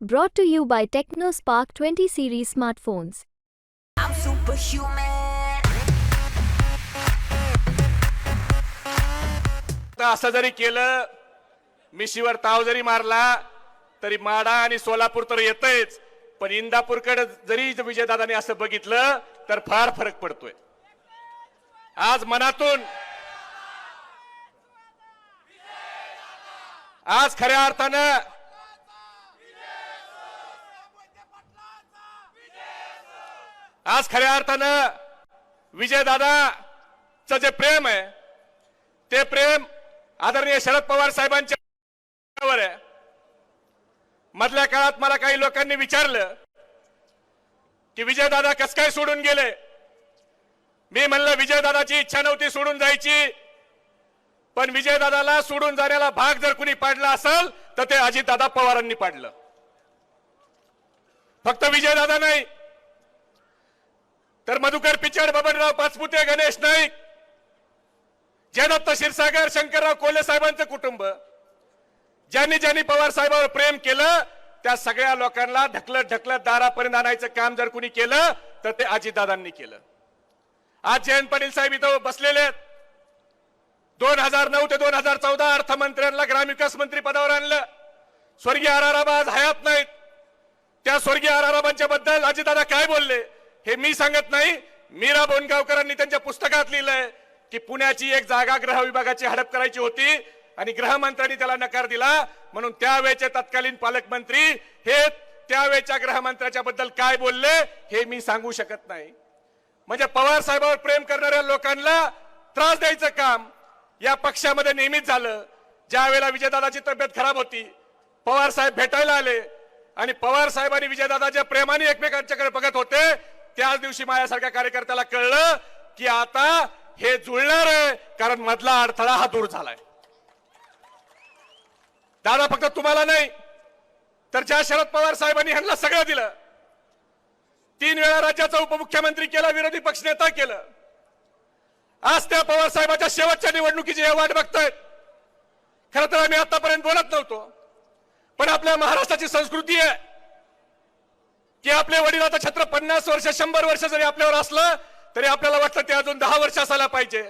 Brought to you by TechnoSpark 20 series smartphones. I'm superhuman. आता असं जरी केलं मिशीवर ताव जरी मारला तरी माडा आणि सोलापूर तर येतच पण इंदापूरकडे जरी विजयदादाने असं बघितलं तर फार फरक पडतोय आज मनातून आज खऱ्या अर्थानं आज खऱ्या अर्थानं विजयदादाचं जे प्रेम आहे ते प्रेम आदरणीय शरद पवार साहेबांच्या आहे. मधल्या काळात मला काही लोकांनी विचारलं की विजयदादा कस काय सोडून गेले? मी म्हणलं विजयदादाची इच्छा नव्हती सोडून जायची पण विजयदादाला सोडून जाण्याला भाग जर कुणी पाडला असेल तर ते अजितदादा पवारांनी पाडलं. फक्त विजयदादा नाही तर मधुकर पिचड बबनराव पाचपुते गणेश नाईक जयदत्त क्षीरसागर शंकरराव कोल्हे साहेबांचं कुटुंब. ज्यांनी ज्यांनी पवार साहेबांवर प्रेम केलं त्या सगळ्या लोकांना ढकलत ढकलत दारापर्यंत आणायचं काम जर कुणी केलं तर ते अजितदादांनी केलं. आज जयंत पाटील साहेब इथं बसलेले आहेत. दोन हजार नऊ ते दोन हजार चौदा अर्थमंत्र्यांना ग्रामविकास मंत्री पदावर आणलं. स्वर्गीय आराराबा आज हयात नाहीत. त्या स्वर्गीय आराराबांच्या बद्दल अजितदादा काय बोलले? हे मी सांगत नाही मीरा बोनगावकरांनी त्यांच्या पुस्तकात लिहिलंय की पुण्याची एक जागा ग्रह विभागाची हडप करायची होती आणि गृहमंत्र्यांनी त्याला नकार दिला. म्हणून त्यावेळेचे तत्कालीन पालकमंत्री हे त्यावेळेच्या गृहमंत्र्याच्या बद्दल काय बोलले हे मी सांगू शकत नाही. म्हणजे पवार साहेबावर प्रेम करणाऱ्या लोकांना त्रास द्यायचं काम या पक्षामध्ये नेहमीच झालं. ज्या वेळेला विजयदादाची तब्येत खराब होती पवार साहेब भेटायला आले आणि पवार साहेब आणि विजयदादाच्या प्रेमाने एकमेकांच्याकडे बघत होते त्याच दिवशी माझ्यासारख्या कार्यकर्त्याला कळलं की आता हे जुळणार आहे कारण मधला अडथळा हा दूर झालाय. दादा फक्त तुम्हाला नाही तर ज्या शरद पवार साहेबांनी ह्यांना सगळं दिलं तीन वेळा राज्याचा उपमुख्यमंत्री केला विरोधी पक्षनेता केलं. आज त्या पवार साहेबाच्या शेवटच्या निवडणुकीची हे वाट बघतायत. खरं तर आम्ही आतापर्यंत बोलत नव्हतो पण आपल्या महाराष्ट्राची संस्कृती आहे. की आपले वडील आता छत्र पन्नास वर्ष शंभर वर्ष जरी आपल्यावर असलं तरी आपल्याला वाटतं ते अजून दहा वर्ष असायला पाहिजे.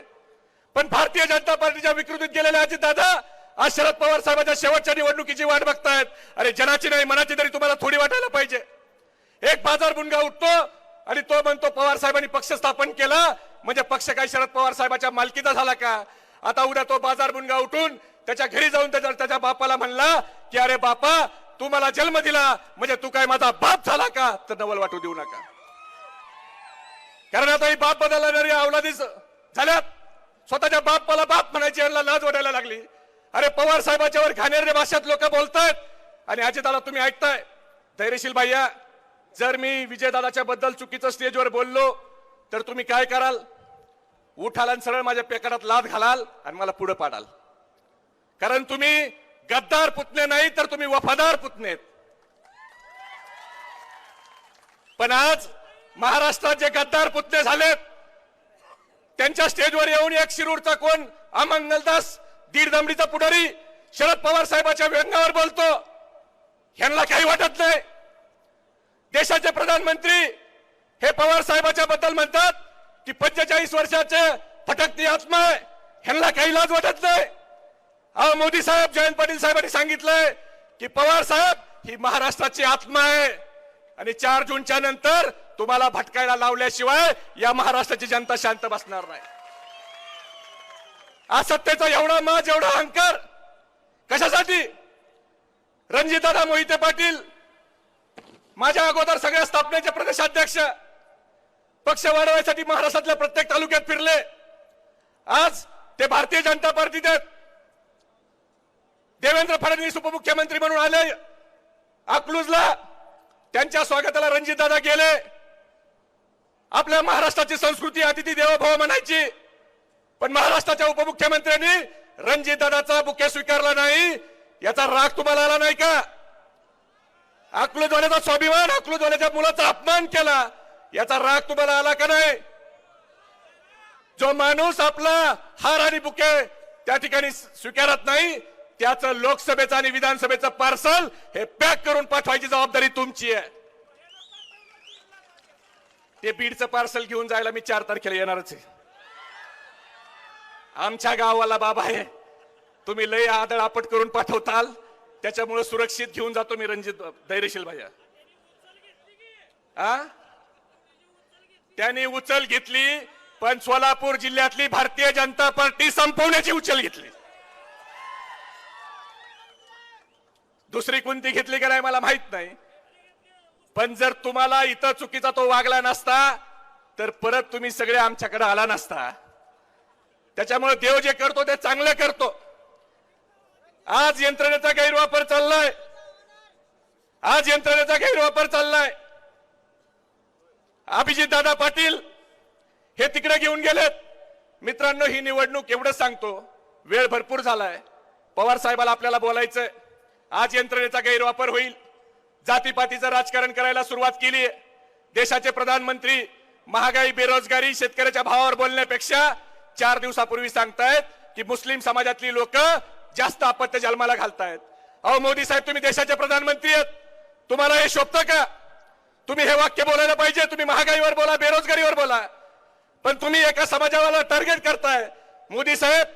पण भारतीय जनता पार्टीच्या विकृतीत गेलेले अजित दादा आज शरद पवार साहेबांच्या शेवटच्या निवडणुकीची वाट बघतायत. अरे जनाची नाही मनाची तरी तुम्हाला थोडी वाटायला पाहिजे. एक बाजार बुनगा उठतो आणि तो म्हणतो पवार साहेबांनी पक्ष स्थापन केला म्हणजे पक्ष काय शरद पवार साहेबाच्या मालकीचा झाला का? आता उद्या तो बाजार बुनगा उठून त्याच्या घरी जाऊन त्याच्या त्याच्या बापाला म्हणला की अरे बापा तू मला जन्म दिला म्हणजे तू काय माझा बाप झाला का? तर नवल वाटू देऊ नका. कारण आता ही बाप बदलणारी अवलादीच झाल्यात. स्वतःच्या बापाला बाप म्हणायची यांना लाज वाटायला लागली. अरे पवार साहेबाच्या वर घाणेरड्या भाषेत लोक बोलतायत. आणि अजितदादा तुम्ही ऐकताय. धैर्यशील भैया जर मी विजयदादाच्या बद्दल चुकीचं स्टेजवर बोललो तर तुम्ही काय कराल? उठाल आणि सरळ माझ्या पेकारात लाद घालाल आणि मला पुढे पाडाल. कारण तुम्ही गद्दार पुतणे नाही तर तुम्ही वफादार पुतणे. पण आज महाराष्ट्रात जे गद्दार पुतणे झालेत त्यांच्या स्टेजवर येऊन एक शिरूरचा कोण? अमंगलदास दीड दमडीचा पुढारी शरद पवार साहेबाच्या व्यंगावर बोलतो. ह्यांना काही वाटत नाही. देशाचे प्रधानमंत्री हे पवार साहेबाच्या बद्दल म्हणतात की पंचेचाळीस वर्षाचे फटकती आत्मा आहे. ह्यांना काही लाज वाटत नाही. अहो मोदी साहेब जयंत पाटील साहेबांनी सांगितलंय की पवार साहेब ही महाराष्ट्राची आत्मा आहे. आणि चार जूनच्या नंतर तुम्हाला भटकायला लावल्याशिवाय या महाराष्ट्राची जनता शांत बसणार नाही. असत्तेचा एवढा माज एवढा अहंकार कशासाठी? रणजितदादा मोहिते पाटील माझ्या अगोदर सगळ्या स्थापनेचे प्रदेशाध्यक्ष पक्ष वाढवायसाठी महाराष्ट्रातल्या प्रत्येक तालुक्यात फिरले. आज ते भारतीय जनता पार्टीत आहेत. देवेंद्र फडणवीस उपमुख्यमंत्री म्हणून आले. अकलूजला त्यांच्या स्वागताला रणजितदादा गेले. आपल्या महाराष्ट्राची संस्कृती अतिथी देवभाव म्हणायची. पण महाराष्ट्राच्या उपमुख्यमंत्र्यांनी रणजितदादाचा बुके स्वीकारला नाही. याचा राग तुम्हाला आला नाही का? अकलूजवाल्याचा स्वाभिमान अकलूजवाल्याच्या मुलाचा अपमान केला. याचा राग तुम्हाला आला का नाही? जो माणूस आपला हार आणि बुके त्या ठिकाणी स्वीकारत नाही त्याचं लोकसभेचं आणि विधानसभेचं पार्सल हे पॅक करून पाठवायची जबाबदारी तुमची आहे. ते बीडचं पार्सल घेऊन जायला मी चार तारखेला येणारच आहे. आमच्या गावाला बाबा आहे. तुम्ही लय आदळ आपट करून पाठवताल. त्याच्यामुळे सुरक्षित घेऊन जातो मी रणजित धैर्यशील भाया. आ? त्यांनी उचल घेतली पण सोलापूर जिल्ह्यातली भारतीय जनता पार्टी संपवण्याची उचल घेतली. दुसरी कोणती घेतली का नाही मला माहीत नाही. पण जर तुम्हाला इथं चुकीचा तो वागला नसता तर परत तुम्ही सगळे आमच्याकडे आला नसता. त्याच्यामुळे देव जे करतो ते चांगलं करतो. आज यंत्रणेचा गैरवापर चाललाय. आज यंत्रणेचा गैरवापर चाललाय. अभिजित दादा पाटील हे तिकडे घेऊन गेलेत. मित्रांनो ही निवडणूक एवढं सांगतो. वेळ भरपूर झालाय. पवार साहेबाला आपल्याला बोलायचंय. आज यंत्रणेचा गैरवापर होईल. जातीपातीचं राजकारण करायला सुरुवात केली देशाचे प्रधानमंत्री महागाई बेरोजगारी शेतकऱ्याच्या भावावर बोलण्यापेक्षा चार दिवसापूर्वी सांगतायत की मुस्लिम समाजातली लोक जास्त अपत्य जन्माला घालतायत. अहो मोदी साहेब तुम्ही देशाचे प्रधानमंत्री आहेत. तुम्हाला हे शोभतं का? तुम्ही हे वाक्य बोलायला पाहिजे. तुम्ही महागाईवर बोला बेरोजगारीवर बोला. पण तुम्ही एका समाजाला टार्गेट करताय. मोदी साहेब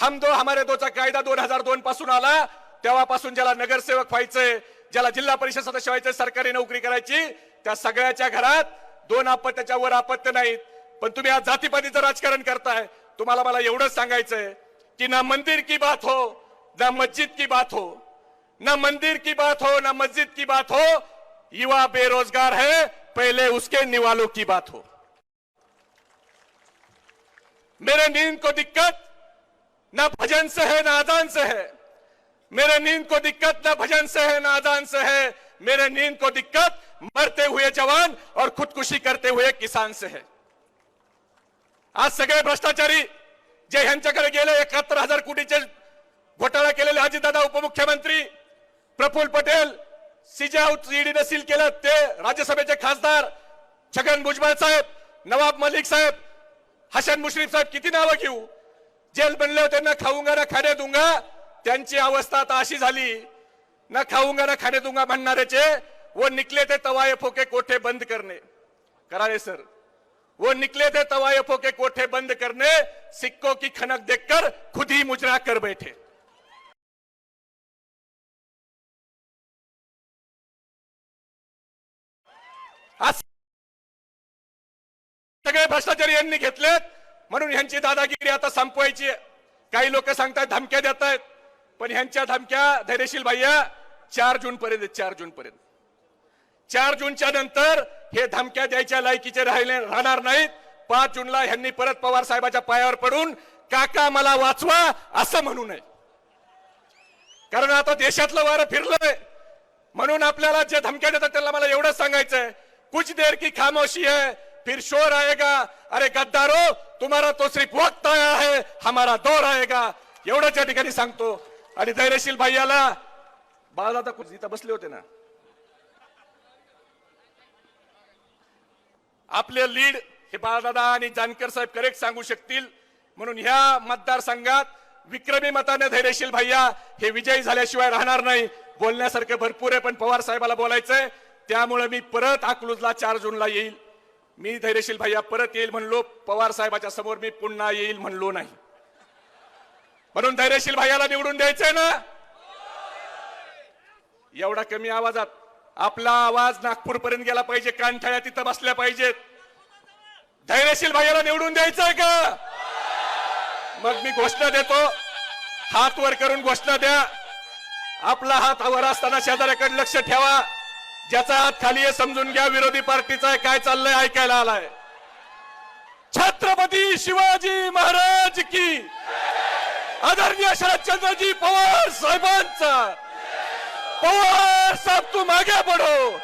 हम दो हमारे दोचा कायदा दोन हजार दोन पासून आला. तेव्हापासून ज्याला नगरसेवक व्हायचंय ज्याला जिल्हा परिषद सदस्य व्हायचंय सरकारी नोकरी करायची त्या सगळ्याच्या घरात दोन अपत्याच्या वर अपत्य नाहीत. पण तुम्ही आज जातीपातीचं राजकारण करताय. तुम्हाला मला एवढंच सांगायचंय की ना मंदिर की बात हो ना मस्जिद की बात हो. ना मंदिर की बात हो ना मस्जिद की बात हो युवा बेरोजगार है पहले उसके निवालों की बात हो. मेरे नींद को दिक्कत ना भजन से है ना आदान से है. मेरे नींद को दिक्कत ना भजन से है ना आदान से है। मेरे नींद को दिक्कत मरते हुए जवान और खुदकुशी करते हुए किसान से है। आज सगळे भ्रष्टाचारी जे ह्यांच्याकडे गेले एकाहत्तर हजार कोटीचे घोटाळा केलेले अजितदादा उपमुख्यमंत्री प्रफुल्ल पटेल सीजा ईडीने सील केलं ते राज्यसभेचे खासदार छगन भुजबळ साहेब नवाब मलिक साहेब हसन मुश्रीफ साहेब किती नावं घेऊ? जेल बनले होते ना खाऊंगा ना खाणे दूंगा त्यांची अवस्था आता अशी झाली ना खाऊंगा ना खाणे दुंगा म्हणणाऱ्याचे व निकले ते तवाये फोके कोठे बंद करणे. करारे सर. वो निकले थे तवाय फोके कोठे बंद करने सिक्कों की खनक देखकर खुद ही मुजरा कर बैठे. सगळे भ्रष्टाचारी यांनी घेतलेत म्हणून ह्यांची दादागिरी आता संपवायची आहे. काही लोक सांगतात धमक्या देत आहेत पण ह्यांच्या धमक्या धैर्यशील भैया चार जून पर्यंत चार जून पर्यंत. चार जूनच्या नंतर हे धमक्या द्यायच्या लायकीचे राहिले राहणार नाहीत. पाच जूनला ह्यांनी परत पवार साहेबाच्या पायावर पडून काका मला वाचवा असं म्हणू नये. कारण आता देशातलं वारं फिरलंय. म्हणून आपल्याला जे धमक्या देतात त्यांना मला एवढंच सांगायचंय. कुछ देर की खामोशी है फिर शोर आएगा. अरे गद्दारो तुम्हारा तो सिर्फ वक्त आया है हमारा दौर आएगा. एवढंच या ठिकाणी सांगतो. आणि धैर्यशील भैयाला बाळदादा कुठे इथं बसले होते ना. आपले लीड हे बाळदादा आणि जानकर साहेब करेक्ट सांगू शकतील. म्हणून ह्या मतदारसंघात विक्रमी मताने धैर्यशील भैया हे विजयी झाल्याशिवाय राहणार नाही. बोलण्यासारखं भरपूर आहे पण पवार साहेबाला बोलायचंय. त्यामुळे मी परत अकलूजला चार जूनला येईल. मी धैर्यशील भैया परत येईल म्हणलो. पवार साहेबाच्या समोर मी पुन्हा येईल म्हणलो नाही. म्हणून धैर्यशील भाईयाला निवडून द्यायचंय ना? एवढा कमी आवाजात आपला आवाज नागपूर पर्यंत गेला पाहिजे कानठाळ्या तिथं बसल्या पाहिजेत. धैर्यशील भाईयाला निवडून द्यायचंय का? मग मी घोषणा देतो. हात वर करून घोषणा द्या. आपला हात वर असताना शेजाऱ्याकडे लक्ष ठेवा. ज्याचा हात खाली आहे समजून घ्या विरोधी पार्टीचा आहे काय चाललंय ऐकायला आलाय. छत्रपती शिवाजी महाराज की आदरणीय शरदचंद्रजी पवार साहेबांचा. पवार साहब तू मागे पडो.